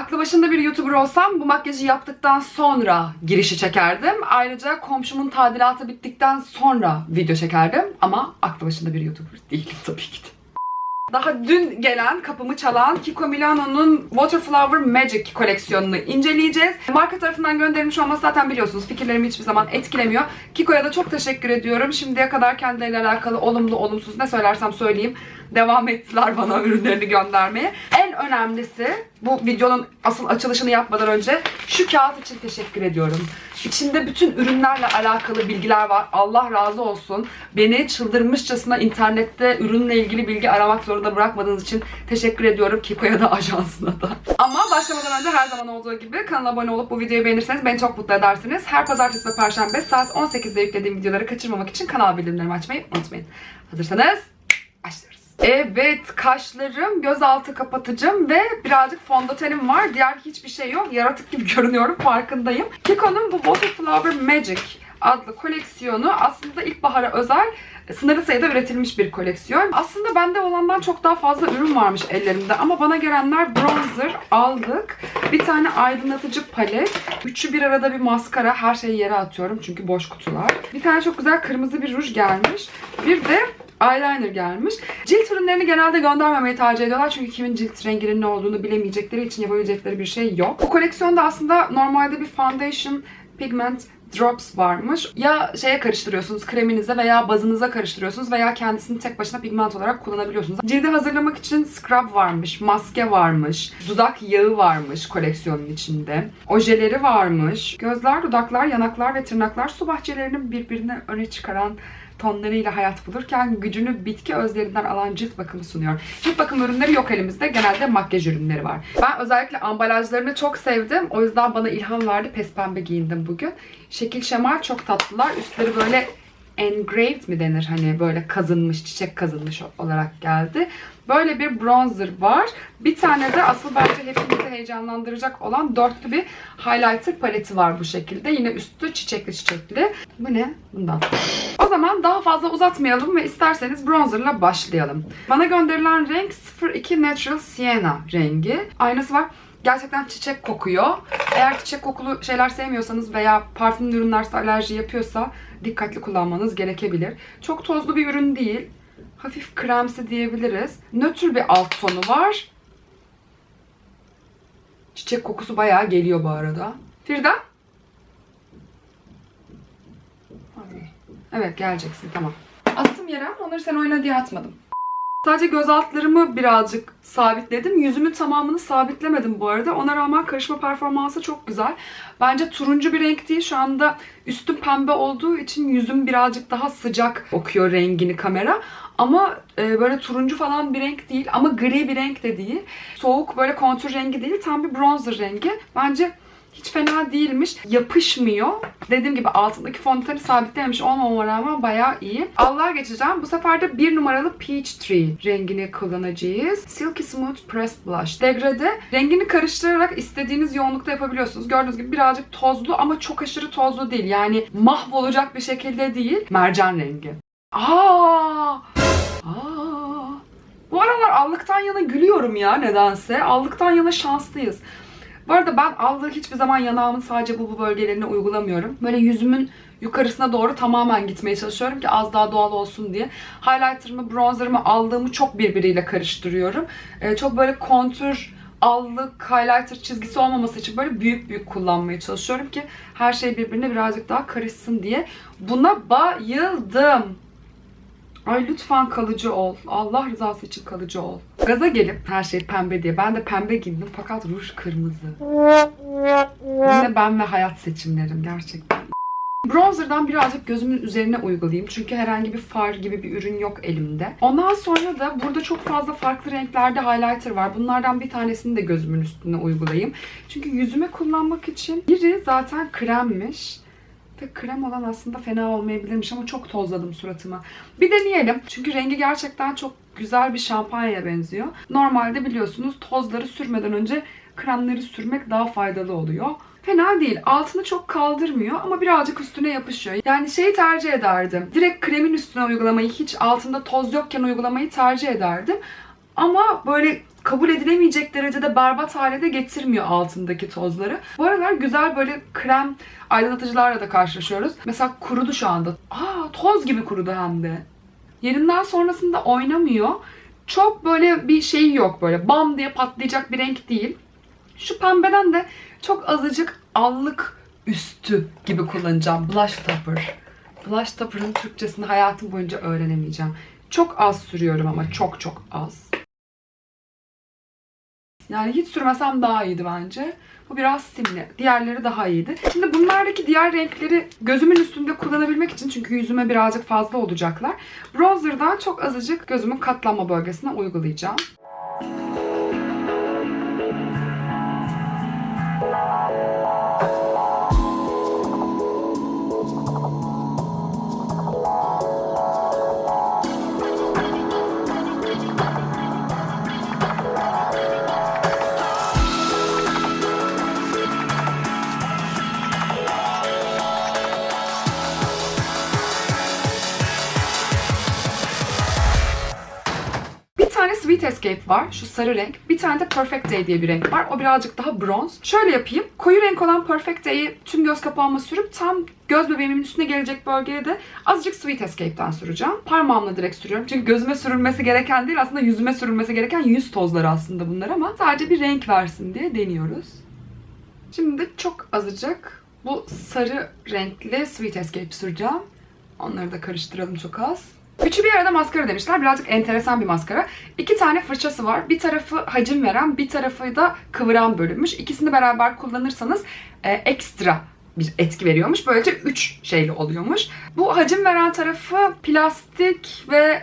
Aklı başında bir YouTuber olsam bu makyajı yaptıktan sonra girişi çekerdim. Ayrıca komşumun tadilatı bittikten sonra video çekerdim. Ama aklı başında bir YouTuber değilim tabii ki de. Daha dün gelen kapımı çalan Kiko Milano'nun Waterflower Magic koleksiyonunu inceleyeceğiz. Marka tarafından gönderilmiş olması zaten biliyorsunuz fikirlerimi hiçbir zaman etkilemiyor. Kiko'ya da çok teşekkür ediyorum. Şimdiye kadar kendileriyle alakalı olumlu olumsuz ne söylersem söyleyeyim devam ettiler bana ürünlerini göndermeye. En önemlisi bu videonun asıl açılışını yapmadan önce şu kağıt için teşekkür ediyorum. İçinde bütün ürünlerle alakalı bilgiler var. Allah razı olsun. Beni çıldırmışçasına internette ürünle ilgili bilgi aramak zorunda bırakmadığınız için teşekkür ediyorum Kiko'ya da ajansına da. Ama başlamadan önce her zaman olduğu gibi kanala abone olup bu videoyu beğenirseniz beni çok mutlu edersiniz. Her pazartesi ve perşembe saat 18'de yüklediğim videoları kaçırmamak için kanal bildirimlerimi açmayı unutmayın. Hazırsanız başlıyoruz. Evet kaşlarım, gözaltı kapatıcım ve birazcık fondötenim var. Diğer hiçbir şey yok. Yaratık gibi görünüyorum farkındayım. Kiko'nun bu Waterflower Magic adlı koleksiyonu aslında ilkbahara özel sınırlı sayıda üretilmiş bir koleksiyon. Aslında bende olandan çok daha fazla ürün varmış ellerimde ama bana gelenler bronzer aldık. Bir tane aydınlatıcı palet, üçü bir arada bir maskara. Her şeyi yere atıyorum çünkü boş kutular. Bir tane çok güzel kırmızı bir ruj gelmiş. Bir de eyeliner gelmiş. Cilt ürünlerini genelde göndermemeyi tercih ediyorlar çünkü kimin cilt renginin ne olduğunu bilemeyecekleri için yapabilecekleri bir şey yok. Bu koleksiyonda aslında normalde bir foundation, pigment, drops varmış. Ya şeye karıştırıyorsunuz kreminize veya bazınıza karıştırıyorsunuz veya kendisini tek başına pigment olarak kullanabiliyorsunuz. Cildi hazırlamak için scrub varmış, maske varmış, dudak yağı varmış koleksiyonun içinde. Ojeleri varmış. Gözler, dudaklar, yanaklar ve tırnaklar su bahçelerinin birbirine öne çıkaran tonlarıyla hayat bulurken gücünü bitki özlerinden alan cilt bakımı sunuyor. Cilt bakım ürünleri yok elimizde. Genelde makyaj ürünleri var. Ben özellikle ambalajlarını çok sevdim. O yüzden bana ilham verdi. Pes pembe giyindim bugün. Şekil şemal çok tatlılar. Üstleri böyle engraved mi denir hani böyle kazınmış, çiçek kazınmış olarak geldi. Böyle bir bronzer var. Bir tane de asıl bence hepimizi heyecanlandıracak olan dörtlü bir highlighter paleti var bu şekilde. Yine üstü çiçekli çiçekli. Bu ne? Bundan. O zaman daha fazla uzatmayalım ve isterseniz bronzerla başlayalım. Bana gönderilen renk 02 Natural Sienna rengi. Aynası var. Gerçekten çiçek kokuyor. Eğer çiçek kokulu şeyler sevmiyorsanız veya parfümlü ürünler alerji yapıyorsa dikkatli kullanmanız gerekebilir. Çok tozlu bir ürün değil. Hafif kremsi diyebiliriz. Nötr bir alt tonu var. Çiçek kokusu bayağı geliyor bu arada. Firda? Evet geleceksin tamam. Attım yere onları sen oyna diye atmadım. Sadece göz altlarımı birazcık sabitledim. Yüzümün tamamını sabitlemedim bu arada. Ona rağmen karışma performansı çok güzel. Bence turuncu bir renk değil. Şu anda üstüm pembe olduğu için yüzüm birazcık daha sıcak okuyor rengini kamera. Ama e, böyle turuncu falan bir renk değil. Ama gri bir renk de değil. Soğuk böyle kontür rengi değil. Tam bir bronzer rengi. Bence hiç fena değilmiş. Yapışmıyor. Dediğim gibi altındaki fondöteni sabitlememiş olmama rağmen bayağı iyi. Allığa geçeceğim. Bu sefer de bir numaralı Peach Tree rengini kullanacağız. Silky Smooth Pressed Blush. Degrade. Rengini karıştırarak istediğiniz yoğunlukta yapabiliyorsunuz. Gördüğünüz gibi birazcık tozlu ama çok aşırı tozlu değil. Yani mahvolacak bir şekilde değil. Mercan rengi. Aa! Aa! Bu aralar allıktan yana gülüyorum ya nedense. Allıktan yana şanslıyız. Bu arada ben allığı hiçbir zaman yanağımın sadece bu, bu bölgelerine uygulamıyorum. Böyle yüzümün yukarısına doğru tamamen gitmeye çalışıyorum ki az daha doğal olsun diye. Highlighter'ımı, bronzer'ımı, aldığımı çok birbiriyle karıştırıyorum. Ee, çok böyle kontür, allık, highlighter çizgisi olmaması için böyle büyük büyük kullanmaya çalışıyorum ki her şey birbirine birazcık daha karışsın diye. Buna bayıldım. Ay lütfen kalıcı ol. Allah rızası için kalıcı ol. Gaza gelip her şey pembe diye. Ben de pembe giydim fakat ruj kırmızı. Yine ben ve hayat seçimlerim gerçekten. Bronzer'dan birazcık gözümün üzerine uygulayayım. Çünkü herhangi bir far gibi bir ürün yok elimde. Ondan sonra da burada çok fazla farklı renklerde highlighter var. Bunlardan bir tanesini de gözümün üstüne uygulayayım. Çünkü yüzüme kullanmak için biri zaten kremmiş. Ve krem olan aslında fena olmayabilirmiş ama çok tozladım suratıma. Bir deneyelim. Çünkü rengi gerçekten çok güzel bir şampanyaya benziyor. Normalde biliyorsunuz tozları sürmeden önce kremleri sürmek daha faydalı oluyor. Fena değil. Altını çok kaldırmıyor ama birazcık üstüne yapışıyor. Yani şeyi tercih ederdim. Direkt kremin üstüne uygulamayı hiç altında toz yokken uygulamayı tercih ederdim. Ama böyle kabul edilemeyecek derecede berbat hale de getirmiyor altındaki tozları. Bu aralar güzel böyle krem aydınlatıcılarla da karşılaşıyoruz. Mesela kurudu şu anda. Aa toz gibi kurudu hem de. Yerinden sonrasında oynamıyor. Çok böyle bir şey yok böyle bam diye patlayacak bir renk değil. Şu pembeden de çok azıcık allık üstü gibi kullanacağım. Blush topper. Blush topper'ın Türkçesini hayatım boyunca öğrenemeyeceğim. Çok az sürüyorum ama çok çok az. Yani hiç sürmesem daha iyiydi bence. Bu biraz simli. Diğerleri daha iyiydi. Şimdi bunlardaki diğer renkleri gözümün üstünde kullanabilmek için çünkü yüzüme birazcık fazla olacaklar. Bronzer'dan çok azıcık gözümün katlanma bölgesine uygulayacağım. Escape var. Şu sarı renk. Bir tane de Perfect Day diye bir renk var. O birazcık daha bronz. Şöyle yapayım. Koyu renk olan Perfect Day'i tüm göz kapağıma sürüp tam göz bebeğimin üstüne gelecek bölgeye de azıcık Sweet Escape'den süreceğim. Parmağımla direkt sürüyorum. Çünkü gözüme sürülmesi gereken değil aslında yüzüme sürülmesi gereken yüz tozları aslında bunlar ama sadece bir renk versin diye deniyoruz. Şimdi çok azıcık bu sarı renkli Sweet Escape süreceğim. Onları da karıştıralım çok az. Üçü bir arada maskara demişler. Birazcık enteresan bir maskara. İki tane fırçası var. Bir tarafı hacim veren, bir tarafı da kıvıran bölünmüş. İkisini beraber kullanırsanız e, ekstra bir etki veriyormuş. Böylece üç şeyli oluyormuş. Bu hacim veren tarafı plastik ve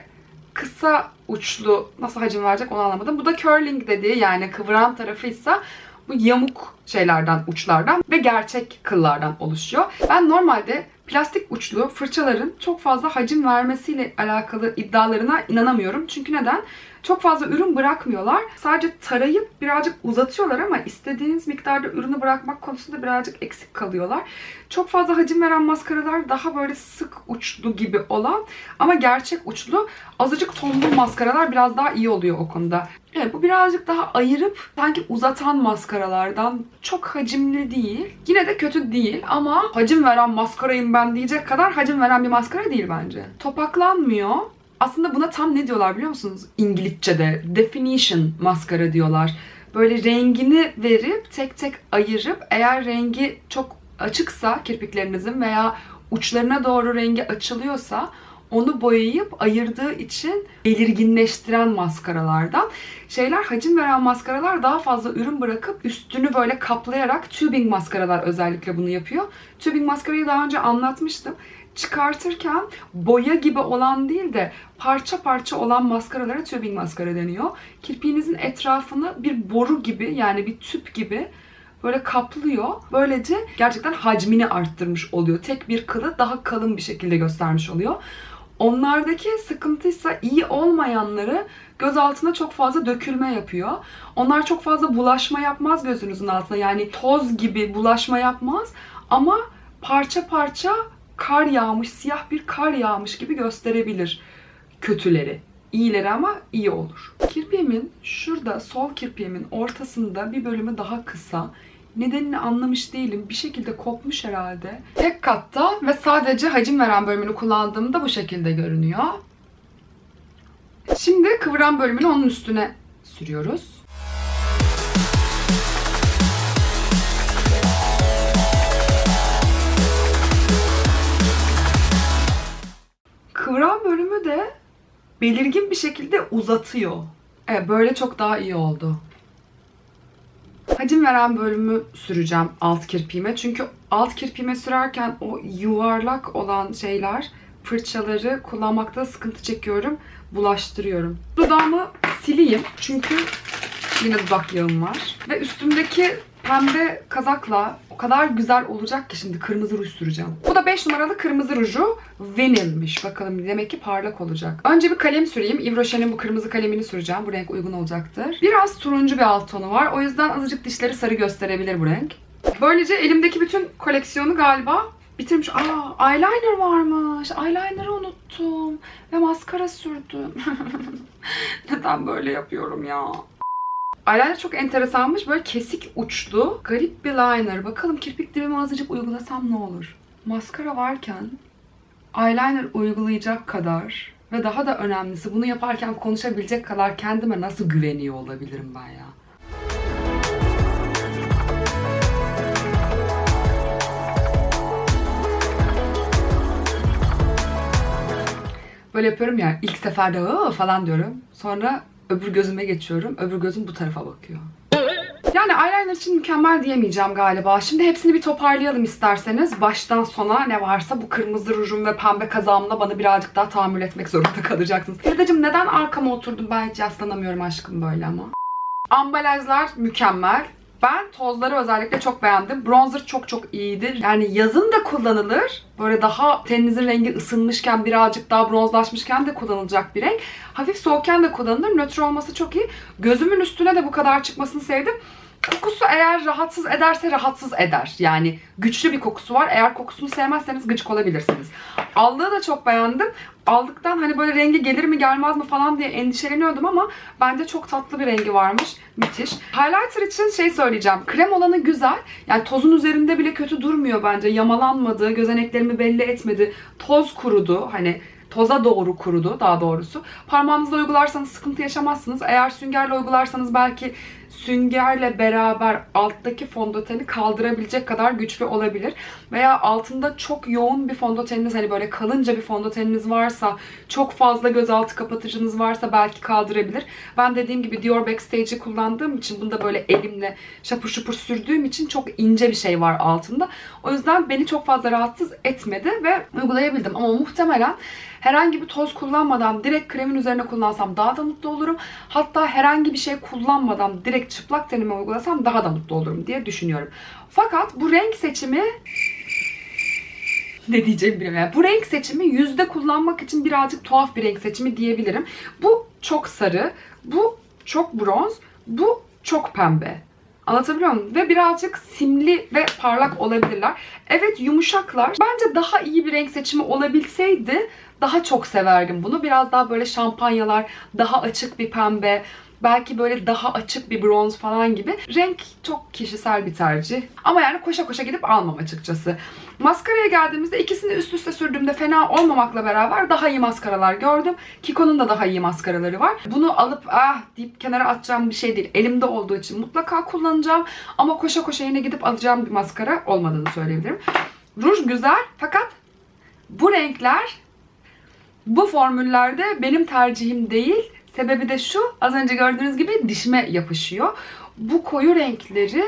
kısa uçlu nasıl hacim verecek onu anlamadım. Bu da curling dediği yani kıvıran tarafıysa bu yamuk şeylerden, uçlardan ve gerçek kıllardan oluşuyor. Ben normalde plastik uçlu fırçaların çok fazla hacim vermesiyle alakalı iddialarına inanamıyorum. Çünkü neden? Çok fazla ürün bırakmıyorlar. Sadece tarayıp birazcık uzatıyorlar ama istediğiniz miktarda ürünü bırakmak konusunda birazcık eksik kalıyorlar. Çok fazla hacim veren maskaralar daha böyle sık uçlu gibi olan ama gerçek uçlu azıcık tombul maskaralar biraz daha iyi oluyor o konuda. Evet bu birazcık daha ayırıp sanki uzatan maskaralardan çok hacimli değil. Yine de kötü değil ama hacim veren maskarayım ben diyecek kadar hacim veren bir maskara değil bence. Topaklanmıyor. Aslında buna tam ne diyorlar biliyor musunuz? İngilizce'de definition maskara diyorlar. Böyle rengini verip tek tek ayırıp eğer rengi çok açıksa kirpiklerinizin veya uçlarına doğru rengi açılıyorsa onu boyayıp ayırdığı için belirginleştiren maskaralardan. Şeyler hacim veren maskaralar daha fazla ürün bırakıp üstünü böyle kaplayarak tubing maskaralar özellikle bunu yapıyor. Tubing maskarayı daha önce anlatmıştım. Çıkartırken boya gibi olan değil de parça parça olan maskaralara tubing maskara deniyor. Kirpiğinizin etrafını bir boru gibi yani bir tüp gibi böyle kaplıyor. Böylece gerçekten hacmini arttırmış oluyor. Tek bir kılı daha kalın bir şekilde göstermiş oluyor. Onlardaki sıkıntıysa iyi olmayanları göz altına çok fazla dökülme yapıyor. Onlar çok fazla bulaşma yapmaz gözünüzün altına. Yani toz gibi bulaşma yapmaz ama parça parça kar yağmış, siyah bir kar yağmış gibi gösterebilir kötüleri. İyileri ama iyi olur. Kirpiğimin şurada sol kirpiğimin ortasında bir bölümü daha kısa. Nedenini anlamış değilim. Bir şekilde kopmuş herhalde. Tek katta ve sadece hacim veren bölümünü kullandığımda bu şekilde görünüyor. Şimdi kıvıran bölümünü onun üstüne sürüyoruz. Bölümü de belirgin bir şekilde uzatıyor. Evet böyle çok daha iyi oldu. Hacim veren bölümü süreceğim alt kirpiğime. Çünkü alt kirpiğime sürerken o yuvarlak olan şeyler, fırçaları kullanmakta sıkıntı çekiyorum. Bulaştırıyorum. Dudağımı sileyim. Çünkü yine dudak yağım var. Ve üstümdeki pembe kazakla o kadar güzel olacak ki şimdi kırmızı ruj süreceğim. Bu da 5 numaralı kırmızı ruju Vanille'miş. Bakalım demek ki parlak olacak. Önce bir kalem süreyim. Yves Rocher'in bu kırmızı kalemini süreceğim. Bu renk uygun olacaktır. Biraz turuncu bir alt tonu var. O yüzden azıcık dişleri sarı gösterebilir bu renk. Böylece elimdeki bütün koleksiyonu galiba bitirmiş. Aa eyeliner varmış. Eyeliner'ı unuttum. Ve maskara sürdüm. Neden böyle yapıyorum ya? Eyeliner çok enteresanmış. Böyle kesik uçlu. Garip bir liner. Bakalım kirpik dibime azıcık uygulasam ne olur? Maskara varken eyeliner uygulayacak kadar ve daha da önemlisi bunu yaparken konuşabilecek kadar kendime nasıl güveniyor olabilirim ben ya? Böyle yapıyorum ya ilk seferde falan diyorum. Sonra öbür gözüme geçiyorum. Öbür gözüm bu tarafa bakıyor. Yani eyeliner için mükemmel diyemeyeceğim galiba. Şimdi hepsini bir toparlayalım isterseniz. Baştan sona ne varsa bu kırmızı rujum ve pembe kazağımla bana birazcık daha tahammül etmek zorunda kalacaksınız. Fridacığım neden arkama oturdun? Ben hiç yaslanamıyorum aşkım böyle ama. Ambalajlar mükemmel. Ben tozları özellikle çok beğendim. Bronzer çok çok iyidir. Yani yazın da kullanılır. Böyle daha teninizin rengi ısınmışken, birazcık daha bronzlaşmışken de kullanılacak bir renk. Hafif soğukken de kullanılır. Nötr olması çok iyi. Gözümün üstüne de bu kadar çıkmasını sevdim. Kokusu eğer rahatsız ederse rahatsız eder. Yani güçlü bir kokusu var. Eğer kokusunu sevmezseniz gıcık olabilirsiniz. Aldığı da çok beğendim. Aldıktan hani böyle rengi gelir mi gelmez mi falan diye endişeleniyordum ama bence çok tatlı bir rengi varmış. Müthiş. Highlighter için şey söyleyeceğim. Krem olanı güzel. Yani tozun üzerinde bile kötü durmuyor bence. Yamalanmadı, gözeneklerimi belli etmedi. Toz kurudu. Hani toza doğru kurudu daha doğrusu. Parmağınızla uygularsanız sıkıntı yaşamazsınız. Eğer süngerle uygularsanız belki süngerle beraber alttaki fondöteni kaldırabilecek kadar güçlü olabilir. Veya altında çok yoğun bir fondöteniniz hani böyle kalınca bir fondöteniniz varsa, çok fazla gözaltı kapatıcınız varsa belki kaldırabilir. Ben dediğim gibi Dior Backstage'i kullandığım için bunu da böyle elimle şapur şupur sürdüğüm için çok ince bir şey var altında. O yüzden beni çok fazla rahatsız etmedi ve uygulayabildim. Ama muhtemelen herhangi bir toz kullanmadan direkt kremin üzerine kullansam daha da mutlu olurum. Hatta herhangi bir şey kullanmadan direkt çıplak tenime uygulasam daha da mutlu olurum diye düşünüyorum. Fakat bu renk seçimi ne diyeceğimi bilmiyorum. Bu renk seçimi yüzde kullanmak için birazcık tuhaf bir renk seçimi diyebilirim. Bu çok sarı, bu çok bronz, bu çok pembe. Anlatabiliyor muyum? Ve birazcık simli ve parlak olabilirler. Evet yumuşaklar. Bence daha iyi bir renk seçimi olabilseydi daha çok severdim bunu. Biraz daha böyle şampanyalar, daha açık bir pembe, belki böyle daha açık bir bronz falan gibi. Renk çok kişisel bir tercih. Ama yani koşa koşa gidip almam açıkçası. Maskaraya geldiğimizde ikisini üst üste sürdüğümde fena olmamakla beraber daha iyi maskaralar gördüm. Kiko'nun da daha iyi maskaraları var. Bunu alıp ah deyip kenara atacağım bir şey değil. Elimde olduğu için mutlaka kullanacağım. Ama koşa koşa yine gidip alacağım bir maskara olmadığını söyleyebilirim. Ruj güzel fakat bu renkler bu formüllerde benim tercihim değil. Sebebi de şu, az önce gördüğünüz gibi dişime yapışıyor. Bu koyu renkleri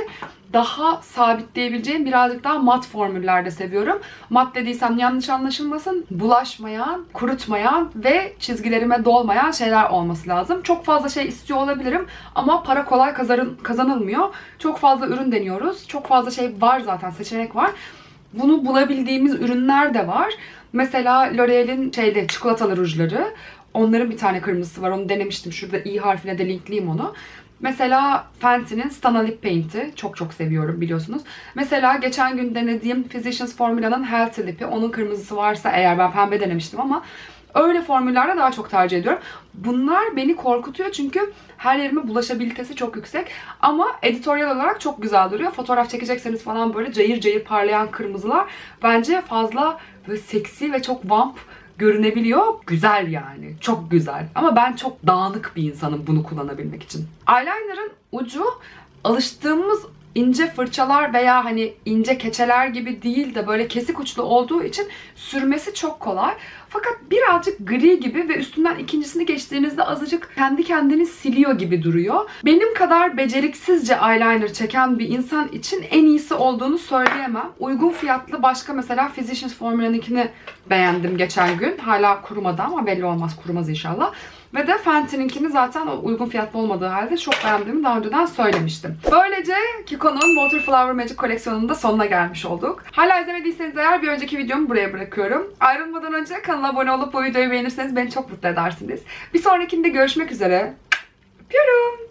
daha sabitleyebileceğim birazcık daha mat formüllerde seviyorum. Mat dediysem yanlış anlaşılmasın. Bulaşmayan, kurutmayan ve çizgilerime dolmayan şeyler olması lazım. Çok fazla şey istiyor olabilirim ama para kolay kazanılmıyor. Çok fazla ürün deniyoruz. Çok fazla şey var zaten, seçenek var. Bunu bulabildiğimiz ürünler de var. Mesela L'Oreal'in şeyde çikolatalı rujları. Onların bir tane kırmızısı var. Onu denemiştim. Şurada i harfine de linkleyeyim onu. Mesela Fenty'nin Stana Lip Paint'i. Çok çok seviyorum biliyorsunuz. Mesela geçen gün denediğim Physicians Formula'nın Healthy Lip'i. Onun kırmızısı varsa eğer ben pembe denemiştim ama öyle formüllerde daha çok tercih ediyorum. Bunlar beni korkutuyor çünkü her yerime bulaşabilitesi çok yüksek. Ama editoryal olarak çok güzel duruyor. Fotoğraf çekecekseniz falan böyle cayır cayır parlayan kırmızılar bence fazla böyle seksi ve çok vamp görünebiliyor. Güzel yani. Çok güzel. Ama ben çok dağınık bir insanım bunu kullanabilmek için. Eyeliner'ın ucu alıştığımız ince fırçalar veya hani ince keçeler gibi değil de böyle kesik uçlu olduğu için sürmesi çok kolay. Fakat birazcık gri gibi ve üstünden ikincisini geçtiğinizde azıcık kendi kendini siliyor gibi duruyor. Benim kadar beceriksizce eyeliner çeken bir insan için en iyisi olduğunu söyleyemem. Uygun fiyatlı başka mesela Physicians Formula'nınkini beğendim geçen gün. Hala kurumadı ama belli olmaz kurumaz inşallah. Ve de Fenty'ninkini zaten uygun fiyatlı olmadığı halde çok beğendiğimi daha önceden söylemiştim. Böylece Kiko'nun Water Flower Magic koleksiyonunun da sonuna gelmiş olduk. Hala izlemediyseniz eğer bir önceki videomu buraya bırakıyorum. Ayrılmadan önce kanala abone olup bu videoyu beğenirseniz beni çok mutlu edersiniz. Bir sonrakinde görüşmek üzere. Öpüyorum.